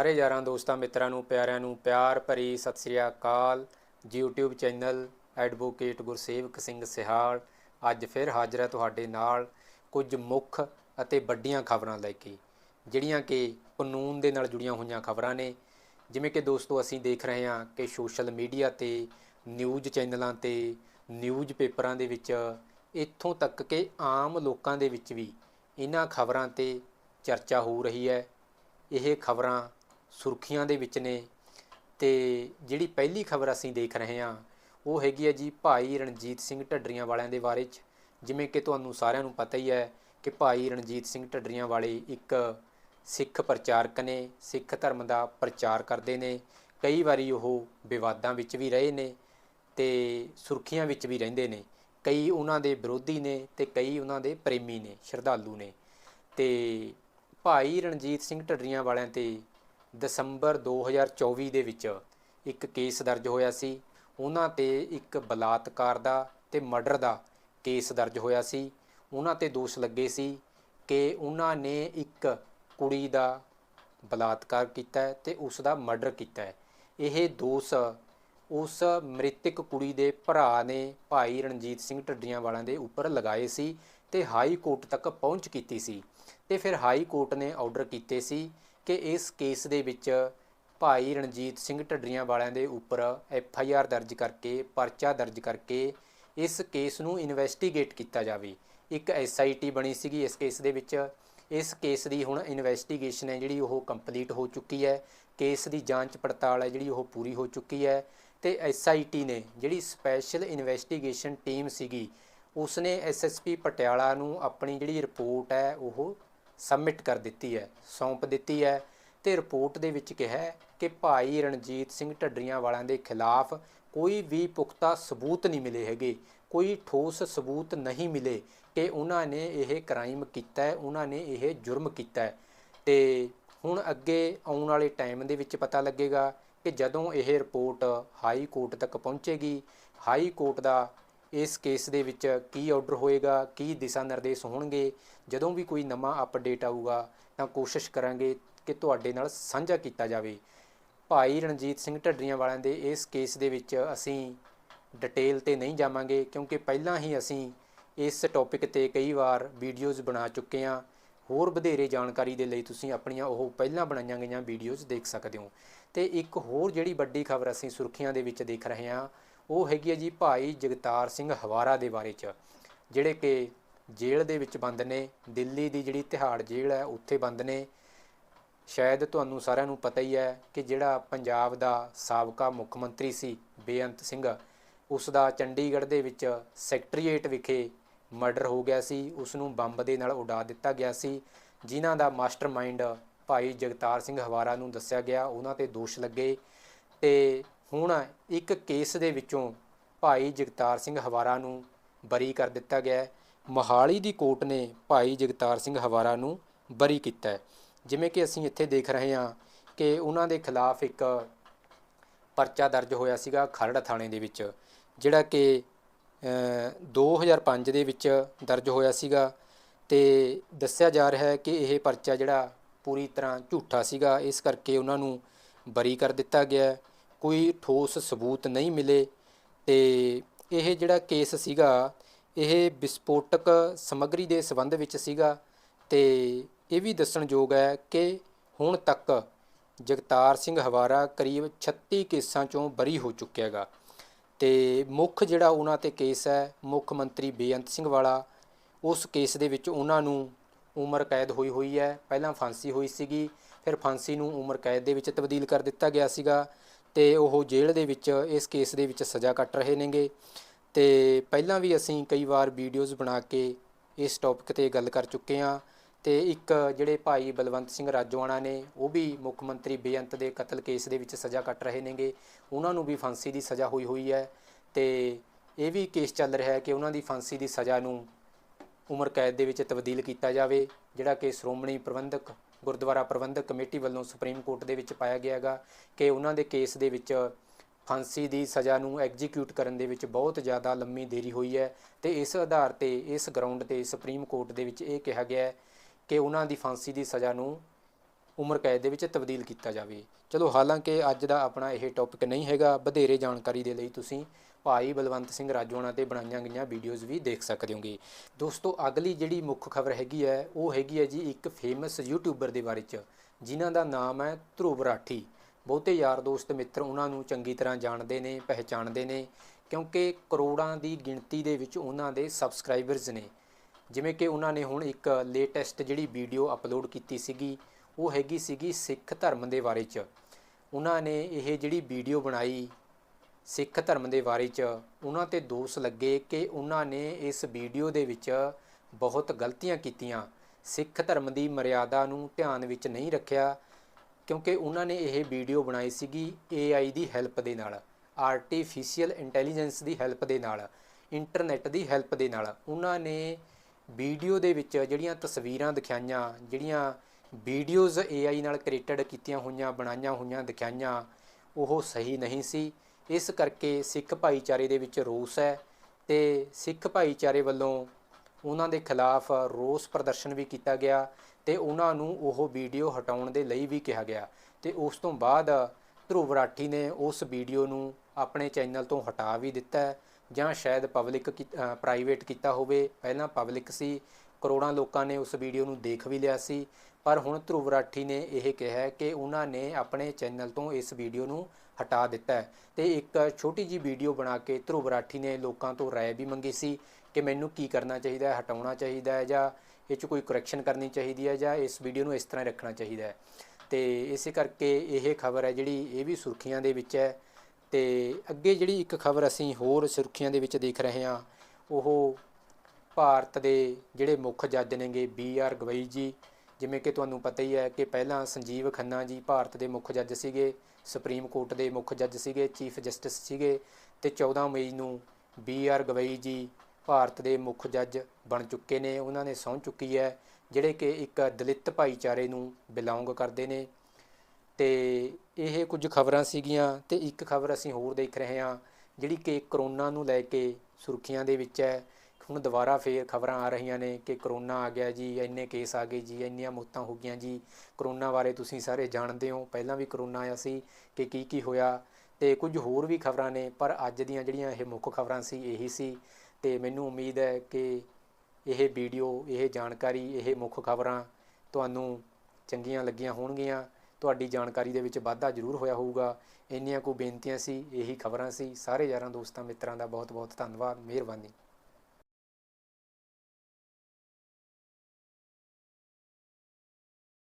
ਸਾਰੇ ਯਾਰਾਂ ਦੋਸਤਾਂ, ਮਿੱਤਰਾਂ ਨੂੰ, ਪਿਆਰਿਆਂ ਨੂੰ ਪਿਆਰ ਭਰੀ ਸਤਿ ਸ੍ਰੀ ਅਕਾਲ। YouTube channel advocate Gursewak Singh Sihal ਅੱਜ ਫਿਰ ਹਾਜ਼ਰ ਹੈ ਤੁਹਾਡੇ ਨਾਲ ਕੁਝ ਮੁੱਖ ਅਤੇ ਵੱਡੀਆਂ ਖਬਰਾਂ ਲੈ ਕੇ, ਜਿਹੜੀਆਂ ਕਿ ਕਾਨੂੰਨ ਦੇ ਨਾਲ ਜੁੜੀਆਂ ਹੋਈਆਂ ਖਬਰਾਂ ਨੇ। ਜਿਵੇਂ ਕਿ ਦੋਸਤੋ, ਅਸੀਂ ਦੇਖ ਰਹੇ ਹਾਂ ਕਿ ਸੋਸ਼ਲ ਮੀਡੀਆ ਤੇ ਨਿਊਜ਼ ਚੈਨਲਾਂ ਤੇ ਨਿਊਜ਼ ਪੇਪਰਾਂ ਦੇ ਵਿੱਚ ਇੱਥੋਂ ਤੱਕ ਕਿ ਆਮ ਲੋਕਾਂ ਦੇ ਵਿੱਚ ਵੀ ਇਹਨਾਂ ਖਬਰਾਂ ਤੇ ਚਰਚਾ ਹੋ ਰਹੀ ਹੈ। ਇਹ ਖਬਰਾਂ ਸੁਰਖੀਆਂ ਦੇ ਵਿੱਚ ਨੇ। ਤੇ ਜਿਹੜੀ ਪਹਿਲੀ ਖਬਰ ਅਸੀਂ ਦੇਖ ਰਹੇ ਹਾਂ, ਉਹ ਹੈਗੀ ਹੈ ਜੀ ਭਾਈ ਰਣਜੀਤ ਸਿੰਘ ਢੱਡਰੀਆਂ ਵਾਲਿਆਂ ਦੇ ਬਾਰੇ ਚ। ਜਿਵੇਂ ਕਿ ਤੁਹਾਨੂੰ ਸਾਰਿਆਂ ਨੂੰ ਪਤਾ ਹੀ ਹੈ ਕਿ ਭਾਈ ਰਣਜੀਤ ਸਿੰਘ ਢੱਡਰੀਆਂ ਵਾਲੇ ਇੱਕ ਸਿੱਖ ਪ੍ਰਚਾਰਕ ਨੇ, ਸਿੱਖ ਧਰਮ ਦਾ ਪ੍ਰਚਾਰ ਕਰਦੇ ਨੇ। ਕਈ ਵਾਰੀ ਉਹ ਵਿਵਾਦਾਂ ਵਿੱਚ ਵੀ ਰਹੇ ਨੇ ਤੇ ਸੁਰਖੀਆਂ ਵਿੱਚ ਵੀ ਰਹਿੰਦੇ ਨੇ। ਕਈ ਉਹਨਾਂ ਦੇ ਵਿਰੋਧੀ ਨੇ ਤੇ ਕਈ ਉਹਨਾਂ ਦੇ ਪ੍ਰੇਮੀ ਨੇ, ਸ਼ਰਧਾਲੂ ਨੇ। ਤੇ ਭਾਈ ਰਣਜੀਤ ਸਿੰਘ ਢੱਡਰੀਆਂ ਵਾਲਿਆਂ ਤੇ ਦਸੰਬਰ 2024 ਦੇ ਵਿੱਚ ਇੱਕ ਕੇਸ ਦਰਜ ਹੋਇਆ ਸੀ। ਉਹਨਾਂ ਤੇ ਇੱਕ ਬਲਾਤਕਾਰ ਦਾ ਤੇ ਮਰਡਰ ਦਾ ਕੇਸ ਦਰਜ ਹੋਇਆ ਸੀ। ਉਹਨਾਂ ਤੇ ਦੋਸ਼ ਲੱਗੇ ਸੀ ਕਿ ਉਹਨਾਂ ਨੇ ਇੱਕ ਕੁੜੀ ਦਾ ਬਲਾਤਕਾਰ ਕੀਤਾ ਹੈ ਤੇ ਉਸ ਦਾ ਮਰਡਰ ਕੀਤਾ ਹੈ। ਇਹ ਦੋਸ਼ ਉਸ ਮ੍ਰਿਤਕ ਕੁੜੀ ਦੇ ਭਰਾ ਨੇ ਭਾਈ ਰਣਜੀਤ ਸਿੰਘ ਢੱਡੀਆਂ ਵਾਲਿਆਂ ਦੇ ਉੱਪਰ ਲਗਾਏ ਸੀ ਤੇ ਹਾਈ ਕੋਰਟ ਤੱਕ ਪਹੁੰਚ ਕੀਤੀ ਸੀ। ਤੇ ਫਿਰ ਹਾਈ ਕੋਰਟ ਨੇ ਆਰਡਰ ਕੀਤੇ ਸੀ ਕਿ ਇਸ ਕੇਸ ਦੇ ਵਿੱਚ ਭਾਈ ਰਣਜੀਤ ਸਿੰਘ ਢੱਡਰੀਆਂ ਵਾਲਿਆਂ ਦੇ ਉੱਪਰ ਐਫ ਆਈ ਆਰ ਦਰਜ ਕਰਕੇ, ਪਰਚਾ ਦਰਜ ਕਰਕੇ ਇਸ ਕੇਸ ਨੂੰ ਇਨਵੈਸਟੀਗੇਟ ਕੀਤਾ ਜਾਵੇ। ਇੱਕ ਐਸ ਆਈ ਟੀ ਬਣੀ ਸੀਗੀ ਇਸ ਕੇਸ ਦੇ ਵਿੱਚ। ਇਸ ਕੇਸ ਦੀ ਹੁਣ ਇਨਵੈਸਟੀਗੇਸ਼ਨ ਹੈ ਜਿਹੜੀ ਉਹ ਕੰਪਲੀਟ ਹੋ ਚੁੱਕੀ ਹੈ। ਕੇਸ ਦੀ ਜਾਂਚ ਪੜਤਾਲ ਹੈ ਜਿਹੜੀ ਉਹ ਪੂਰੀ ਹੋ ਚੁੱਕੀ ਹੈ ਤੇ ਐਸ ਆਈ ਟੀ ਨੇ ਜਿਹੜੀ ਸਪੈਸ਼ਲ ਇਨਵੈਸਟੀਗੇਸ਼ਨ ਟੀਮ ਸੀਗੀ, ਉਸਨੇ ਐਸਐਸਪੀ ਪਟਿਆਲਾ ਨੂੰ ਆਪਣੀ ਜਿਹੜੀ ਰਿਪੋਰਟ ਹੈ ਉਹ ਸਬਮਿਟ ਕਰ ਦਿੱਤੀ ਹੈ, ਸੌਂਪ ਦਿੱਤੀ ਹੈ ਤੇ ਰਿਪੋਰਟ ਦੇ ਵਿੱਚ ਕਿਹਾ ਕਿ ਭਾਈ ਰਣਜੀਤ ਸਿੰਘ ਢੱਡਰੀਆਂ ਵਾਲਿਆਂ ਦੇ ਖਿਲਾਫ ਕੋਈ ਵੀ ਪੁਖਤਾ ਸਬੂਤ ਨਹੀਂ ਮਿਲੇ ਹੈਗੇ, ਕੋਈ ਠੋਸ ਸਬੂਤ ਨਹੀਂ ਮਿਲੇ ਕਿ ਉਹਨਾਂ ਨੇ ਇਹ ਕ੍ਰਾਈਮ ਕੀਤਾ ਹੈ, ਉਹਨਾਂ ਨੇ ਇਹ ਜੁਰਮ ਕੀਤਾ ਹੈ। ਤੇ ਹੁਣ ਅੱਗੇ ਆਉਣ ਵਾਲੇ ਟਾਈਮ ਦੇ ਵਿੱਚ ਪਤਾ ਲੱਗੇਗਾ ਕਿ ਜਦੋਂ ਇਹ ਰਿਪੋਰਟ ਹਾਈ ਕੋਰਟ ਤੱਕ ਪਹੁੰਚੇਗੀ, ਹਾਈ ਕੋਰਟ ਦਾ ਇਸ ਕੇਸ ਦੇ ਵਿੱਚ ਕੀ ਆਰਡਰ ਹੋਏਗਾ, ਕੀ ਦਿਸ਼ਾ ਨਿਰਦੇਸ਼ ਹੋਣਗੇ, ਜਦੋਂ ਵੀ ਕੋਈ ਨਵਾਂ ਅਪਡੇਟ ਆਊਗਾ, ਤਾਂ ਕੋਸ਼ਿਸ਼ ਕਰਾਂਗੇ ਕਿ ਤੁਹਾਡੇ ਨਾਲ ਸਾਂਝਾ ਕੀਤਾ ਜਾਵੇ। ਭਾਈ ਰਣਜੀਤ ਸਿੰਘ ਢੱਡਰੀਆਂ ਵਾਲਿਆਂ ਦੇ ਇਸ ਕੇਸ ਦੇ ਵਿੱਚ ਅਸੀਂ ਡਿਟੇਲ ਤੇ ਨਹੀਂ ਜਾਵਾਂਗੇ, ਕਿਉਂਕਿ ਪਹਿਲਾਂ ਹੀ ਅਸੀਂ ਇਸ ਟੌਪਿਕ ਤੇ ਕਈ ਵਾਰ ਵੀਡੀਓਜ਼ ਬਣਾ ਚੁੱਕੇ ਹਾਂ। ਹੋਰ ਵਧੇਰੇ ਜਾਣਕਾਰੀ ਦੇ ਲਈ ਤੁਸੀਂ ਆਪਣੀਆਂ ਉਹ ਪਹਿਲਾਂ ਬਣਾਈਆਂ ਗਈਆਂ ਵੀਡੀਓਜ਼ ਦੇਖ ਸਕਦੇ ਹੋ। ਤੇ ਇੱਕ ਹੋਰ ਜਿਹੜੀ ਵੱਡੀ ਖਬਰ ਅਸੀਂ ਸੁਰਖੀਆਂ ਦੇ ਵਿੱਚ ਦੇਖ ਰਹੇ ਹਾਂ ਉਹ ਹੈਗੀ ਹੈ ਜੀ ਭਾਈ ਜਗਤਾਰ ਸਿੰਘ ਹਵਾਰਾ ਦੇ ਬਾਰੇ ਚ, ਜਿਹੜੇ ਕਿ ਜੇਲ੍ਹ ਦੇ ਵਿੱਚ ਬੰਦ ਨੇ, ਦਿੱਲੀ ਦੀ ਜਿਹੜੀ ਤਿਹਾੜ ਜੇਲ੍ਹ ਹੈ ਉੱਥੇ ਬੰਦ ਨੇ। ਸ਼ਾਇਦ ਤੁਹਾਨੂੰ ਸਾਰਿਆਂ ਨੂੰ ਪਤਾ ਹੀ ਹੈ ਕਿ ਜਿਹੜਾ ਪੰਜਾਬ ਦਾ ਸਾਬਕਾ ਮੁੱਖ ਮੰਤਰੀ ਸੀ ਬੇਅੰਤ ਸਿੰਘ, ਉਸ ਦਾ ਚੰਡੀਗੜ੍ਹ ਦੇ ਵਿੱਚ ਸੈਕਟਰੀਏਟ ਵਿਖੇ ਮਰਡਰ ਹੋ ਗਿਆ ਸੀ। ਉਸ ਨੂੰ ਬੰਬ ਦੇ ਨਾਲ ਉਡਾ ਦਿੱਤਾ ਗਿਆ ਸੀ, ਜਿਨ੍ਹਾਂ ਦਾ ਮਾਸਟਰਮਾਈਂਡ ਭਾਈ ਜਗਤਾਰ ਸਿੰਘ ਹਵਾਰਾ ਨੂੰ ਦੱਸਿਆ ਗਿਆ। ਉਹਨਾਂ ਤੇ ਦੋਸ਼ ਲੱਗੇ ਤੇ ਹੁਣ ਇੱਕ ਕੇਸ ਦੇ ਵਿੱਚੋਂ ਭਾਈ ਜਗਤਾਰ ਸਿੰਘ ਹਵਾਰਾ ਨੂੰ ਬਰੀ ਕਰ ਦਿੱਤਾ ਗਿਆ ਹੈ। ਮੋਹਾਲੀ ਦੀ ਕੋਰਟ ਨੇ ਭਾਈ ਜਗਤਾਰ ਸਿੰਘ ਹਵਾਰਾ ਨੂੰ ਬਰੀ ਕੀਤਾ ਜਿਵੇਂ ਕਿ ਅਸੀਂ ਇੱਥੇ ਦੇਖ ਰਹੇ ਹਾਂ ਕਿ ਉਹਨਾਂ ਦੇ ਖਿਲਾਫ ਇੱਕ ਪਰਚਾ ਦਰਜ ਹੋਇਆ ਸੀਗਾ ਖਰੜ ਥਾਣੇ ਦੇ ਵਿੱਚ ਜਿਹੜਾ ਕਿ ਅ, 2005 ਦੇ ਵਿੱਚ ਦਰਜ ਹੋਇਆ ਸੀਗਾ ਤੇ ਦੱਸਿਆ ਜਾ ਰਿਹਾ ਹੈ ਕਿ ਇਹ ਪਰਚਾ ਜਿਹੜਾ ਪੂਰੀ ਤਰ੍ਹਾਂ ਝੂਠਾ ਸੀਗਾ ਇਸ ਕਰਕੇ ਉਹਨਾਂ ਨੂੰ ਬਰੀ ਕਰ ਦਿੱਤਾ ਗਿਆ ਕੋਈ ਠੋਸ ਸਬੂਤ ਨਹੀਂ ਮਿਲੇ ਤੇ ਇਹ ਜਿਹੜਾ ਕੇਸ ਸੀਗਾ, ਇਹ ਵਿਸਫੋਟਕ ਸਮੱਗਰੀ ਦੇ ਸੰਬੰਧ ਵਿੱਚ ਸੀਗਾ ਤੇ ਇਹ ਵੀ ਦੱਸਣਯੋਗ ਹੈ ਕਿ ਹੁਣ ਤੱਕ ਜਗਤਾਰ ਸਿੰਘ ਹਵਾਰਾ ਕਰੀਬ 36 ਕੇਸਾਂ ਚੋਂ ਬਰੀ ਹੋ ਚੁੱਕਿਆ ਹੈਗਾ ਤੇ ਮੁੱਖ ਜਿਹੜਾ ਉਹਨਾਂ ਤੇ ਕੇਸ ਹੈ, ਮੁੱਖ ਮੰਤਰੀ ਬੇਅੰਤ ਸਿੰਘ ਵਾਲਾ, ਉਸ ਕੇਸ ਦੇ ਵਿੱਚ ਉਹਨਾਂ ਨੂੰ ਉਮਰ ਕੈਦ ਹੋਈ ਹੋਈ ਹੈ। ਪਹਿਲਾਂ ਫਾਂਸੀ ਹੋਈ ਸੀਗੀ, ਫਿਰ ਫਾਂਸੀ ਨੂੰ ਉਮਰ ਕੈਦ ਦੇ ਵਿੱਚ ਤਬਦੀਲ ਕਰ ਦਿੱਤਾ ਗਿਆ ਸੀਗਾ ਤੇ ਉਹ ਜੇਲ੍ਹ ਦੇ ਵਿੱਚ, ਇਸ ਕੇਸ ਦੇ ਵਿੱਚ ਸਜ਼ਾ ਕੱਟ ਰਹੇ ਨੇਗੇ। ਤੇ ਪਹਿਲਾਂ ਵੀ ਅਸੀਂ ਕਈ ਵਾਰ ਵੀਡੀਓਜ਼ ਬਣਾ ਕੇ ਇਸ ਟੌਪਿਕ ਤੇ ਗੱਲ ਕਰ ਚੁੱਕੇ ਹਾਂ। ਤੇ ਇੱਕ ਜਿਹੜੇ ਭਾਈ ਬਲਵੰਤ ਸਿੰਘ ਰਾਜੋਆਣਾ ਨੇ, ਉਹ ਵੀ ਮੁੱਖ ਮੰਤਰੀ ਬੇਅੰਤ ਦੇ ਕਤਲ ਕੇਸ ਦੇ ਵਿੱਚ ਸਜ਼ਾ ਕੱਟ ਰਹੇ ਨੇਗੇ। ਉਹਨਾਂ ਨੂੰ ਵੀ ਫਾਂਸੀ ਦੀ ਸਜ਼ਾ ਹੋਈ ਹੋਈ ਹੈ। ਤੇ ਇਹ ਵੀ ਕੇਸ ਚੱਲ ਰਿਹਾ ਹੈ ਕਿ ਉਹਨਾਂ ਦੀ ਫਾਂਸੀ ਦੀ ਸਜ਼ਾ ਨੂੰ ਉਮਰ ਕੈਦ ਦੇ ਵਿੱਚ ਤਬਦੀਲ ਕੀਤਾ ਜਾਵੇ, ਜਿਹੜਾ ਕਿ ਸ਼੍ਰੋਮਣੀ ਪ੍ਰਬੰਧਕ ਗੁਰਦੁਆਰਾ ਪ੍ਰਬੰਧਕ ਕਮੇਟੀ ਵੱਲੋਂ ਸੁਪਰੀਮ ਕੋਰਟ ਦੇ ਵਿੱਚ ਪਾਇਆ ਗਿਆ ਹੈਗਾ ਕਿ ਉਹਨਾਂ ਦੇ ਕੇਸ ਦੇ ਵਿੱਚ ਫਾਂਸੀ ਦੀ ਸਜ਼ਾ ਨੂੰ ਐਗਜ਼ੀਕਿਊਟ ਕਰਨ ਦੇ ਵਿੱਚ ਬਹੁਤ ਜ਼ਿਆਦਾ ਲੰਮੀ ਦੇਰੀ ਹੋਈ ਹੈ ਤੇ ਇਸ ਆਧਾਰ ਤੇ, ਇਸ ਗਰਾਊਂਡ ਤੇ ਸੁਪਰੀਮ ਕੋਰਟ ਦੇ ਵਿੱਚ ਇਹ ਕਿਹਾ ਗਿਆ ਹੈ ਕਿ ਉਹਨਾਂ ਦੀ ਫਾਂਸੀ ਦੀ ਸਜ਼ਾ ਨੂੰ ਉਮਰ ਕੈਦ ਦੇ ਵਿੱਚ ਤਬਦੀਲ ਕੀਤਾ ਜਾਵੇ। ਚਲੋ ਹਾਲਾਂਕਿ ਅੱਜ ਦਾ ਆਪਣਾ ਇਹ ਟੌਪਿਕ ਨਹੀਂ ਹੈਗਾ, ਵਧੇਰੇ ਜਾਣਕਾਰੀ ਦੇ ਲਈ ਤੁਸੀਂ ਭਾਈ ਬਲਵੰਤ ਸਿੰਘ ਰਾਜੋਆਣਾ ਤੇ ਬਣਾਈਆਂ ਗਈਆਂ ਵੀਡੀਓਜ਼ ਵੀ ਦੇਖ ਸਕਦੇ ਹੋਗੇ। ਦੋਸਤੋ, ਅਗਲੀ ਜਿਹੜੀ ਮੁੱਖ ਖਬਰ ਹੈਗੀ ਹੈ, ਉਹ ਹੈਗੀ ਹੈ ਜੀ ਇੱਕ ਫੇਮਸ ਯੂਟਿਊਬਰ ਦੇ ਬਾਰੇ ਚ, ਜਿਨ੍ਹਾਂ ਦਾ ਨਾਮ ਹੈ ਧਰੁਵ ਰਾਠੀ। ਬਹੁਤੇ ਯਾਰ ਦੋਸਤ ਮਿੱਤਰ ਉਹਨਾਂ ਨੂੰ ਚੰਗੀ ਤਰ੍ਹਾਂ ਜਾਣਦੇ ਨੇ, ਪਹਿਚਾਣਦੇ ਨੇ, ਕਿਉਂਕਿ ਕਰੋੜਾਂ ਦੀ ਗਿਣਤੀ ਦੇ ਵਿੱਚ ਉਹਨਾਂ ਦੇ ਸਬਸਕ੍ਰਾਈਬਰਸ ਨੇ। ਜਿਵੇਂ ਕਿ ਉਹਨਾਂ ਨੇ ਹੁਣ ਇੱਕ ਲੇਟੈਸਟ ਜਿਹੜੀ ਵੀਡੀਓ ਅਪਲੋਡ ਕੀਤੀ ਸੀਗੀ, ਉਹ ਹੈਗੀ ਸੀਗੀ ਸਿੱਖ ਧਰਮ ਦੇ ਬਾਰੇ ਚ। ਉਹਨਾਂ ਨੇ ਇਹ ਜਿਹੜੀ ਵੀਡੀਓ ਬਣਾਈ ਸਿੱਖ ਧਰਮ ਦੇ ਬਾਰੇ ਚ ਉਹਨਾਂ ਤੇ ਦੋਸ਼ ਲੱਗੇ ਕਿ ਉਹਨਾਂ ਨੇ ਇਸ ਵੀਡੀਓ ਦੇ ਵਿੱਚ ਬਹੁਤ ਗਲਤੀਆਂ ਕੀਤੀਆਂ। ਸਿੱਖ ਧਰਮ ਦੀ ਮਰਿਆਦਾ ਨੂੰ ਧਿਆਨ ਵਿੱਚ ਨਹੀਂ ਰੱਖਿਆ ਕਿਉਂਕਿ ਉਹਨਾਂ ਨੇ ਇਹ ਵੀਡੀਓ ਬਣਾਈ ਸੀਗੀ AI ਦੀ ਹੈਲਪ ਦੇ ਨਾਲ ਆਰਟੀਫੀਸ਼ੀਅਲ ਇੰਟੈਲੀਜੈਂਸ ਦੀ ਹੈਲਪ ਦੇ ਨਾਲ ਇੰਟਰਨੈਟ ਦੀ ਹੈਲਪ ਦੇ ਨਾਲ। ਉਹਨਾਂ ਨੇ ਵੀਡੀਓ ਦੇ ਵਿੱਚ ਜਿਹੜੀਆਂ ਤਸਵੀਰਾਂ ਦਿਖਾਈਆਂ, ਜਿਹੜੀਆਂ ਵੀਡੀਓਜ਼ AI ਨਾਲ ਕ੍ਰੀਏਟਡ ਕੀਤੀਆਂ ਹੋਈਆਂ, ਬਣਾਈਆਂ ਹੋਈਆਂ ਦਿਖਾਈਆਂ, ਉਹ ਸਹੀ ਨਹੀਂ ਸੀ। ਇਸ ਕਰਕੇ ਸਿੱਖ ਭਾਈਚਾਰੇ ਦੇ ਵਿੱਚ ਰੋਸ ਹੈ ਤੇ ਸਿੱਖ ਭਾਈਚਾਰੇ ਵੱਲੋਂ ਉਹਨਾਂ ਦੇ ਖਿਲਾਫ ਰੋਸ ਪ੍ਰਦਰਸ਼ਨ ਵੀ ਕੀਤਾ ਗਿਆ ਤੇ ਉਹਨਾਂ ਨੂੰ ਉਹ ਵੀਡੀਓ ਹਟਾਉਣ ਦੇ ਲਈ ਵੀ ਕਿਹਾ ਗਿਆ ਤੇ ਉਸ ਤੋਂ ਬਾਅਦ ਧਰੁਵ ਰਾਠੀ ਨੇ ਉਸ ਵੀਡੀਓ ਨੂੰ ਆਪਣੇ ਚੈਨਲ ਤੋਂ ਹਟਾ ਵੀ ਦਿੱਤਾ ਜਾਂ ਸ਼ਾਇਦ ਪਬਲਿਕ ਪ੍ਰਾਈਵੇਟ ਕੀਤਾ ਹੋਵੇ। ਪਹਿਲਾਂ ਪਬਲਿਕ ਸੀ, ਕਰੋੜਾਂ ਲੋਕਾਂ ਨੇ ਉਸ ਵੀਡੀਓ ਨੂੰ ਦੇਖ ਵੀ ਲਿਆ ਸੀ। ਪਰ ਹੁਣ ਧਰੁਵ ਰਾਠੀ ਨੇ ਇਹ ਕਿਹਾ ਕਿ ਉਹਨਾਂ ਨੇ ਆਪਣੇ ਚੈਨਲ ਤੋਂ ਇਸ ਵੀਡੀਓ ਨੂੰ ਹਟਾ ਦਿੱਤਾ ਹੈ। ਤੇ ਇੱਕ ਛੋਟੀ ਜੀ ਵੀਡੀਓ ਬਣਾ ਕੇ ਧਰੁਵ ਰਾਠੀ ਨੇ ਲੋਕਾਂ ਤੋਂ ਰਾਏ ਵੀ ਮੰਗੀ ਸੀ ਕਿ ਮੈਨੂੰ ਕੀ ਕਰਨਾ ਚਾਹੀਦਾ ਹੈ, ਹਟਾਉਣਾ ਚਾਹੀਦਾ ਹੈ ਜਾਂ ਇਹ 'ਚ ਕੋਈ ਕਰੈਕਸ਼ਨ ਕਰਨੀ ਚਾਹੀਦੀ ਹੈ ਜਾਂ ਇਸ ਵੀਡੀਓ ਨੂੰ ਇਸ ਤਰ੍ਹਾਂ ਰੱਖਣਾ ਚਾਹੀਦਾ ਹੈ। ਤੇ ਇਸੇ ਕਰਕੇ ਇਹ ਖਬਰ ਹੈ ਜਿਹੜੀ ਇਹ ਵੀ ਸੁਰਖੀਆਂ ਦੇ ਵਿੱਚ ਹੈ। ਤੇ ਅੱਗੇ ਜਿਹੜੀ ਇੱਕ ਖਬਰ ਅਸੀਂ ਹੋਰ ਸੁਰਖੀਆਂ ਦੇ ਵਿੱਚ ਦੇਖ ਰਹੇ ਹਾਂ, ਉਹ ਭਾਰਤ ਦੇ ਜਿਹੜੇ ਮੁੱਖ ਜੱਜ ਨੇਗੇ ਬੀ ਆਰ ਗਵਈ ਜੀ ਜਿਵੇਂ ਕਿ ਤੁਹਾਨੂੰ ਪਤਾ ਹੀ ਹੈ ਕਿ ਪਹਿਲਾਂ ਸੰਜੀਵ ਖੰਨਾ ਜੀ ਭਾਰਤ ਦੇ ਮੁੱਖ ਜੱਜ ਸੀਗੇ, ਸੁਪਰੀਮ ਕੋਰਟ ਦੇ ਮੁੱਖ ਜੱਜ ਸੀਗੇ, ਚੀਫ ਜਸਟਿਸ ਸੀਗੇ ਤੇ 14 ਮਈ ਨੂੰ ਬੀ ਆਰ ਗਵਈ ਜੀ ਭਾਰਤ ਦੇ ਮੁੱਖ ਜੱਜ ਬਣ ਚੁੱਕੇ ਨੇ। ਉਹਨਾਂ ਨੇ ਸਹੁੰ ਚੁੱਕੀ ਹੈ, ਜਿਹੜੇ ਕਿ ਇੱਕ ਦਲਿਤ ਭਾਈਚਾਰੇ ਨੂੰ ਬਿਲੋਂਗ ਕਰਦੇ ਨੇ। ਤੇ ਇਹ ਕੁਝ ਖਬਰਾਂ ਸੀਗੀਆਂ ਤੇ ਇੱਕ ਖਬਰ ਅਸੀਂ ਹੋਰ ਦੇਖ ਰਹੇ ਹਾਂ, ਜਿਹੜੀ ਕਿ ਕਰੋਨਾ ਨੂੰ ਲੈ ਕੇ ਸੁਰਖੀਆਂ ਦੇ ਵਿੱਚ ਹੈ। ਹੁਣ ਦੁਬਾਰਾ ਫੇਰ ਖਬਰਾਂ ਆ ਰਹੀਆਂ ਨੇ ਕਿ ਕਰੋਨਾ ਆ ਗਿਆ ਜੀ, ਇੰਨੇ ਕੇਸ ਆ ਗਏ ਜੀ, ਇੰਨੀਆਂ ਮੌਤਾਂ ਹੋ ਗਈਆਂ ਜੀ। ਕਰੋਨਾ ਬਾਰੇ ਤੁਸੀਂ ਸਾਰੇ ਜਾਣਦੇ ਹੋ। ਪਹਿਲਾਂ ਵੀ ਕਰੋਨਾ ਆਇਆ ਸੀ ਕਿ ਕੀ ਕੀ ਹੋਇਆ ਤੇ ਕੁਝ ਹੋਰ ਵੀ ਖਬਰਾਂ ਨੇ, ਪਰ ਅੱਜ ਦੀਆਂ ਜਿਹੜੀਆਂ ਇਹ ਮੁੱਖ ਖਬਰਾਂ ਸੀ ਇਹੀ ਸੀ ਤੇ ਮੈਨੂੰ ਉਮੀਦ ਹੈ ਕਿ ਇਹ ਵੀਡੀਓ, ਇਹ ਜਾਣਕਾਰੀ, ਇਹ ਮੁੱਖ ਖਬਰਾਂ ਤੁਹਾਨੂੰ ਚੰਗੀਆਂ ਲੱਗੀਆਂ ਹੋਣਗੀਆਂ। ਤੁਹਾਡੀ ਜਾਣਕਾਰੀ ਦੇ ਵਿੱਚ ਵਾਧਾ ਜ਼ਰੂਰ ਹੋਇਆ ਹੋਊਗਾ। ਇੰਨੀਆਂ ਕੋ ਬੇਨਤੀਆਂ ਸੀ, ਇਹੀ ਖਬਰਾਂ ਸੀ। ਸਾਰੇ ਯਾਰਾਂ ਦੋਸਤਾਂ, ਮਿੱਤਰਾਂ ਦਾ ਬਹੁਤ ਬਹੁਤ ਧੰਨਵਾਦ। ਮਿਹਰਬਾਨੀ।